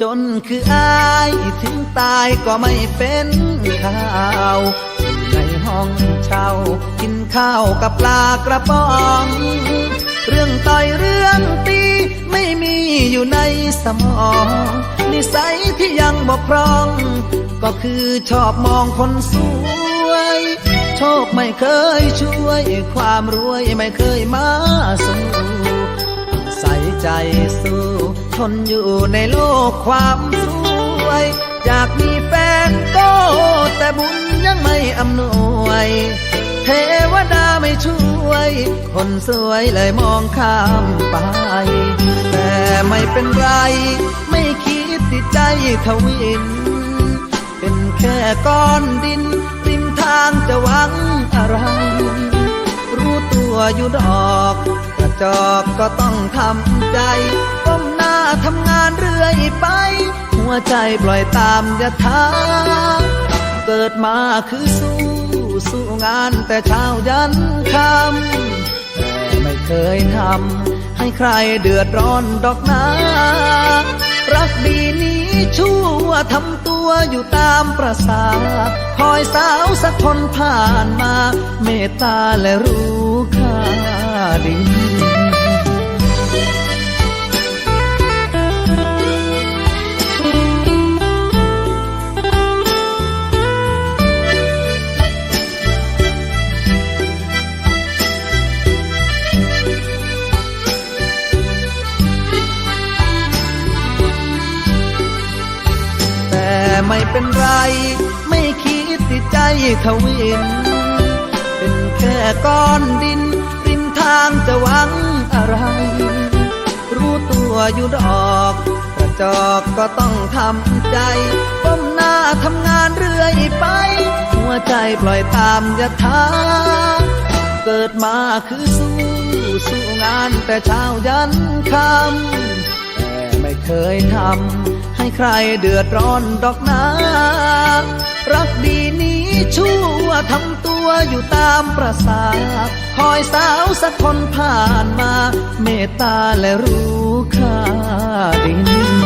จนคืออายถึงตายก็ไม่เป็นข่าวในห้องเช่ากินข้าวกับปลากระป๋อง เรื่องต่อยเรื่องตีไม่มีอยู่ในสมอง นิสัยที่ยังบกพร่อง ก็คือชอบมองคนสวย โชคไม่เคยช่วย ความรวยไม่เคยมาสู่ใส่ใจสู้ นอยู่ในโลกความสวย อยากมีแฟนก็ แต่บุญยังไม่อำนวย เทวดาไม่ช่วย คนสวยเลยมองข้ามไป แต่ไม่เป็นไร ไม่คิดติดใจทวิน เป็นแค่ก้อนดิน ริมทางจะหวังอะไร รู้ตัวอยู่ดอกก จอกก็ต้องทำใจก้มหน้าทำงานเรื่อยไป หัวใจปล่อยตามยถาเกิดมาคือสู้สู้งานแต่เช้ายันค่ำแต่ไม่เคยทำให้ใครเดือดร้อนดอกนารักดีนี้ชั่วทำตัวอยู่ตามประสา คอยสาวสักคนผ่านมา เมตตาและรู้ค่าดี ไม่เป็นไร ไม่คิดติดใจทวิน เป็นแค่ก้อนดิน ริมทางจะหวังอะไร รู้ตัวอยู่ดอกกระจอกก็ต้องทำใจก้มหน้าทำงานเรื่อยไป หัวใจปล่อยตามยถาเกิดมาคือสู้ สู้งานแต่เช้ายันค่ำ ไม่เคยทำให้ใครเดือดร้อนดอกนารักดีนี้ชั่วทำตัวอยู่ตามประสาคอยสาวสักคนผ่านมา เมตตาและรู้ค่าดิน